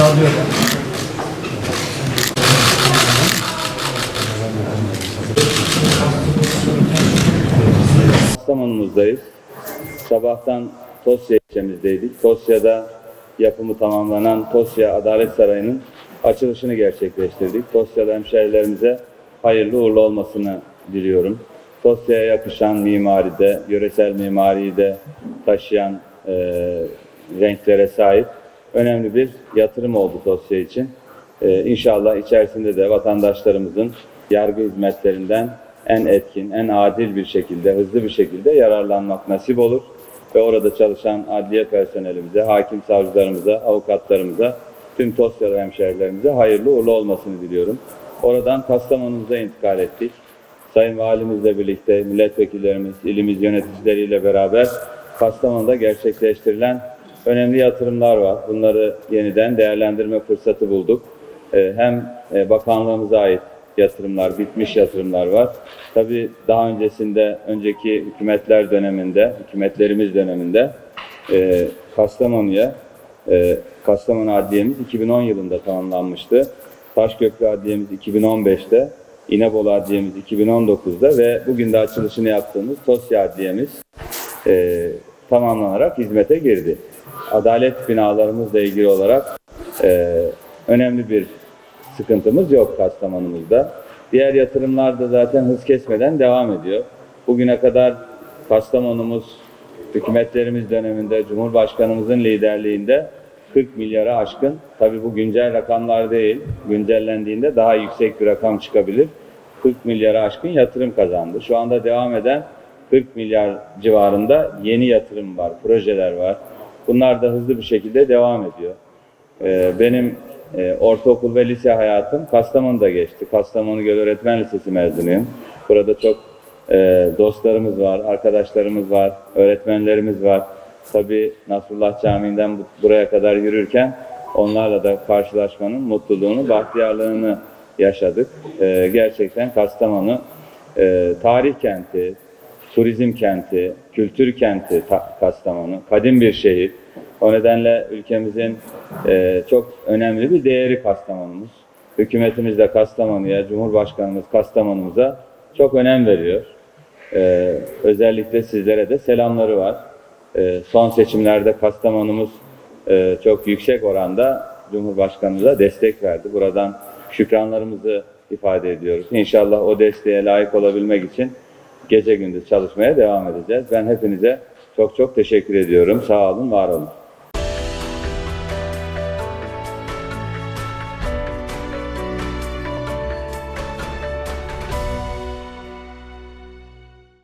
Alıyorum. Kastamonumuzdayız. Sabahtan Tosya ilçemizdeydik. Tosya'da yapımı tamamlanan Tosya Adalet Sarayı'nın açılışını gerçekleştirdik. Tosyalı hemşehrilerimize hayırlı uğurlu olmasını diliyorum. Tosya'ya yakışan mimaride, yöresel mimariyi de taşıyan e, renklere sahip önemli bir yatırım oldu Tosya için. Ee, inşallah içerisinde de vatandaşlarımızın yargı hizmetlerinden en etkin, en adil bir şekilde, hızlı bir şekilde yararlanmak nasip olur. Ve orada çalışan adliye personelimize, hakim savcılarımıza, avukatlarımıza, tüm Tosyalı hemşehrilerimize hayırlı uğurlu olmasını diliyorum. Oradan Kastamonu'muza intikal ettik. Sayın Valimizle birlikte milletvekillerimiz, ilimiz yöneticileriyle beraber Kastamonu'da gerçekleştirilen önemli yatırımlar var. Bunları yeniden değerlendirme fırsatı bulduk. Ee, Hem e, bakanlığımıza ait yatırımlar, bitmiş yatırımlar var. Tabii daha öncesinde, önceki hükümetler döneminde, hükümetlerimiz döneminde e, Kastamonu'ya, e, Kastamonu Adliyemiz 2010 yılında tamamlanmıştı. Taşköprü Adliyemiz 2015'te, İnebolu Adliyemiz 2019'da ve bugün de açılışını yaptığımız Tosya Adliyemiz tamamlanarak hizmete girdi. Adalet binalarımızla ilgili olarak e, önemli bir sıkıntımız yok Kastamonumuzda. Diğer yatırımlar da zaten hız kesmeden devam ediyor. Bugüne kadar Kastamonumuz hükümetlerimiz döneminde Cumhurbaşkanımızın liderliğinde 40 milyara aşkın, tabi bu güncel rakamlar değil, güncellendiğinde daha yüksek bir rakam çıkabilir. 40 milyara aşkın yatırım kazandı. Şu anda devam eden 40 milyar civarında yeni yatırım var, projeler var. Bunlar da hızlı bir şekilde devam ediyor. Ee, benim e, ortaokul ve lise hayatım Kastamonu'da geçti. Kastamonu Göl Öğretmen Lisesi mezunuyum. Burada çok e, dostlarımız var, arkadaşlarımız var, öğretmenlerimiz var. Tabii Nasrullah Camii'nden bu- buraya kadar yürürken onlarla da karşılaşmanın mutluluğunu, bahtiyarlığını yaşadık. E, gerçekten Kastamonu e, tarih kenti, turizm kenti, kültür kenti Ta- Kastamonu, kadim bir şehir. O nedenle ülkemizin e, çok önemli bir değeri Kastamonumuz. Hükümetimiz de Kastamonu'ya, Cumhurbaşkanımız Kastamonumuza çok önem veriyor. E, özellikle sizlere de selamları var. E, son seçimlerde Kastamonumuz e, çok yüksek oranda Cumhurbaşkanımıza destek verdi. Buradan şükranlarımızı ifade ediyoruz. İnşallah o desteğe layık olabilmek için gece gündüz çalışmaya devam edeceğiz. Ben hepinize çok çok teşekkür ediyorum. Sağ olun, var olun.